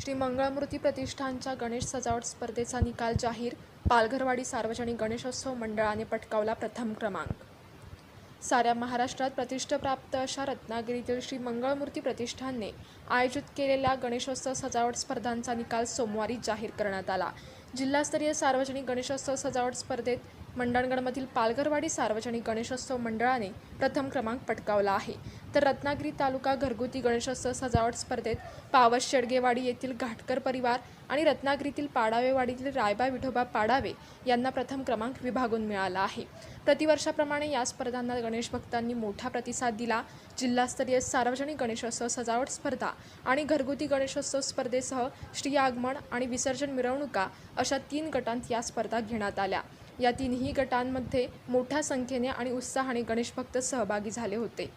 श्री मंगळमूर्ती प्रतिष्ठानच्या गणेश सजावट स्पर्धेचा निकाल जाहीर. पालघरवाडी सार्वजनिक गणेशोत्सव मंडळाने पटकावला प्रथम क्रमांक. साऱ्या महाराष्ट्रात प्रतिष्ठाप्राप्त अशा रत्नागिरीतील श्री मंगळमूर्ती प्रतिष्ठानने आयोजित केलेल्या गणेशोत्सव सजावट स्पर्धांचा निकाल सोमवारी जाहीर करण्यात आला. जिल्हास्तरीय सार्वजनिक गणेशोत्सव सजावट स्पर्धेत मंडणगडमधील पालघरवाडी सार्वजनिक गणेशोत्सव मंडळाने प्रथम क्रमांक पटकावला आहे. तर रत्नागिरी तालुका घरगुती गणेशोत्सव सजावट स्पर्धेत पावस शेडगेवाडी येथील घाटकर परिवार आणि रत्नागिरीतील पाडावेवाडीतील रायबा विठोबा पाडावे यांना प्रथम क्रमांक विभागून मिळाला आहे. प्रतिवर्षाप्रमाणे या स्पर्धांना गणेश भक्तांनी मोठा प्रतिसाद दिला. जिल्हास्तरीय सार्वजनिक गणेशोत्सव सजावट स्पर्धा आणि घरगुती गणेशोत्सव स्पर्धेसह श्री आगमन आणि विसर्जन मिरवणुका अशा तीन गटांत या स्पर्धा घेण्यात आल्या. या तिन्ही गटांमध्ये मोठ्या संख्येने आणि उत्साहाने गणेशभक्त सहभागी झाले होते.